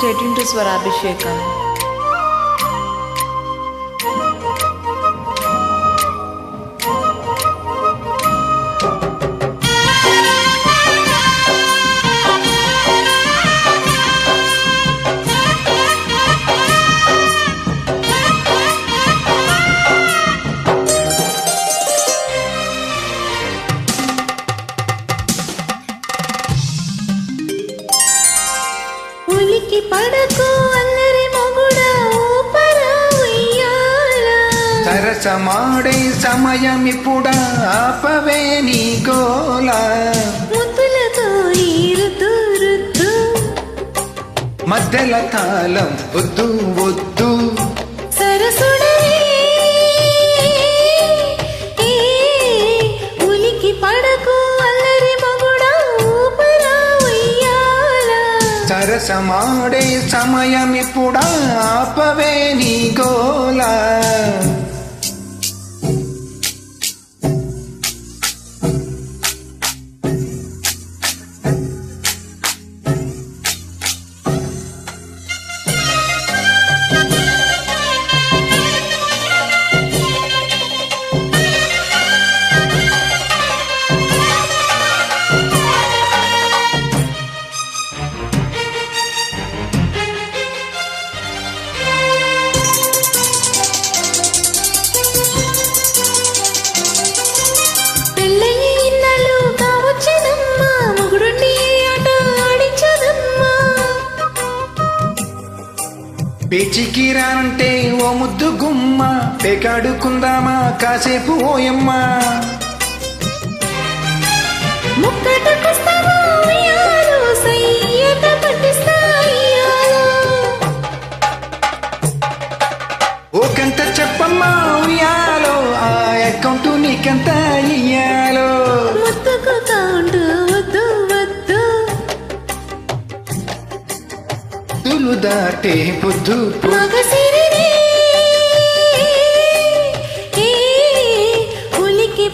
State to Swarabhishekam. ఉలికి పడకు అల్లరి మొగుడా ఊపరా ఉయ్యాల. సరసమాడే సమయమిప్పుడా ఆపవే నీ గోల ముద్దులతో ఈరుతూ రుద్దు. మధ్యల తాళం వద్దు వద్దు. సరసుడరే సరసమాడే సమయమిప్పుడా ఆపవే నీ గోలా పేచికి రానంటే ఓ ముద్దు గుమ్మ పేకాడుకుందామా కాసేపు ఓయమ్మా. ముక్కటకొస్తావా తులు దాటే పొద్దు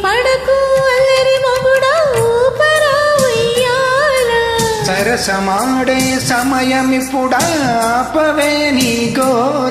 పడకు అల్లరి మొగుడా ఊపరా సరసమాడే సమయమిప్పుడా ఆపవే నీ గోల.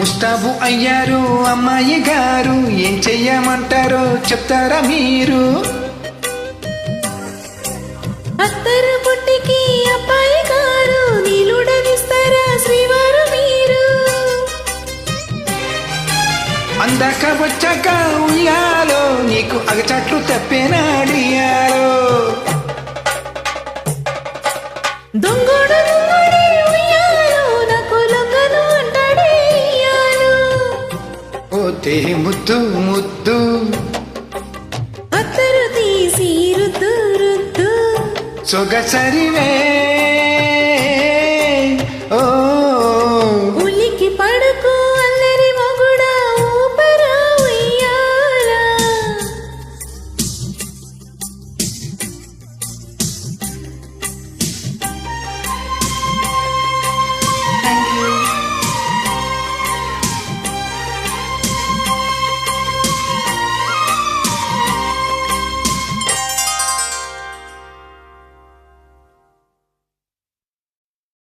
ముస్తాబు అయ్యారు అమ్మాయి గారు. ఏం చెయ్యమంటారో చెప్తారా మీరు? అత్తరు పుట్టికి అబ్బాయి గారు నీలుడనిస్తారా శ్రీవారు మీరు? అందాక వచ్చాక ఉయ్యాలో నీకు అగచాట్లు తప్పేనాడియాలో. దొంగోడు పోతే ముద్దు ముద్దు. అత్తరు తీసి రుద్దు రుద్దు. సొగసరివే.